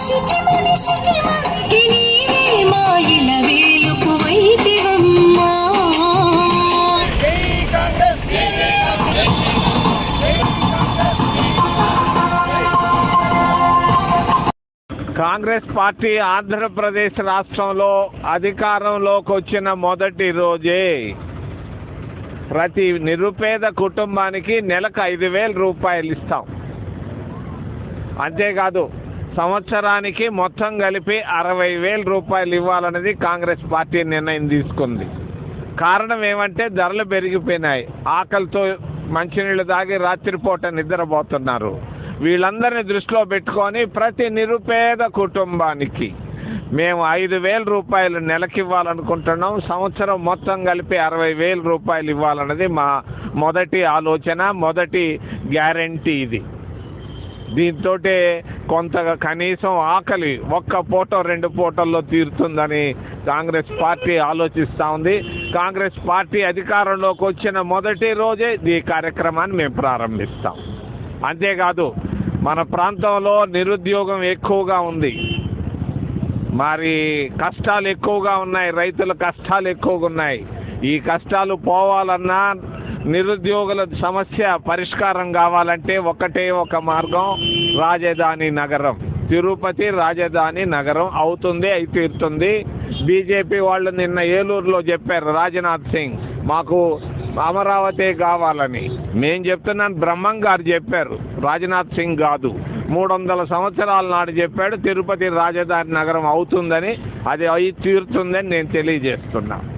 మనిషికి మనిషికి మనిషికి నీవే మా ఇల వేలుపు వైతివమ్మా కాంగ్రెస్ పార్టీ ఆంధ్రప్రదేశ్ రాష్ట్రంలో అధికారంలోకి వచ్చిన మొదటి రోజే ప్రతి నిరుపేద కుటుంబానికి నెలకు ఐదు వేల రూపాయలు ఇస్తాం. అంతేకాదు సంవత్సరానికి మొత్తం కలిపి అరవై వేల రూపాయలు ఇవ్వాలన్నది కాంగ్రెస్ పార్టీ నిర్ణయం తీసుకుంది. కారణం ఏమంటే ధరలు పెరిగిపోయినాయి. ఆకలితో మంచినీళ్ళు తాగి రాత్రిపూట నిద్రపోతున్నారు. వీళ్ళందరినీ దృష్టిలో పెట్టుకొని ప్రతి నిరుపేద కుటుంబానికి మేము ఐదు వేల రూపాయలు నెలకి ఇవ్వాలనుకుంటున్నాం సంవత్సరం మొత్తం కలిపి అరవై వేల రూపాయలు ఇవ్వాలన్నది మా మొదటి ఆలోచన మొదటి గ్యారంటీ ఇది. దీంతో కొంతగా కనీసం ఆకలి ఒక్క పూట రెండు పూటల్లో తీరుతుందని కాంగ్రెస్ పార్టీ ఆలోచిస్తూ ఉంది. కాంగ్రెస్ పార్టీ అధికారంలోకి వచ్చిన మొదటి రోజే ఈ కార్యక్రమాన్ని మేము ప్రారంభిస్తాం. అంతేకాదు మన ప్రాంతంలో నిరుద్యోగం ఎక్కువగా ఉంది. మరి కష్టాలు ఎక్కువగా ఉన్నాయి రైతుల కష్టాలు ఎక్కువగా ఉన్నాయి. ఈ కష్టాలు పోవాలన్నా నిరుద్యోగుల సమస్య పరిష్కారం కావాలంటే ఒకటే ఒక మార్గం రాజధాని నగరం. తిరుపతి రాజధాని నగరం అవుతుంది అయి తీరుతుంది. బీజేపీ వాళ్ళు నిన్న ఏలూరులో చెప్పారు రాజ్నాథ్ సింగ్ మాకు అమరావతి కావాలని. నేను చెప్తున్నాను బ్రహ్మం గారు చెప్పారు రాజ్నాథ్ సింగ్ కాదు. మూడు వందల సంవత్సరాల నాడు చెప్పాడు తిరుపతి రాజధాని నగరం అవుతుందని అది అయి తీరుతుందని నేను తెలియజేస్తున్నాను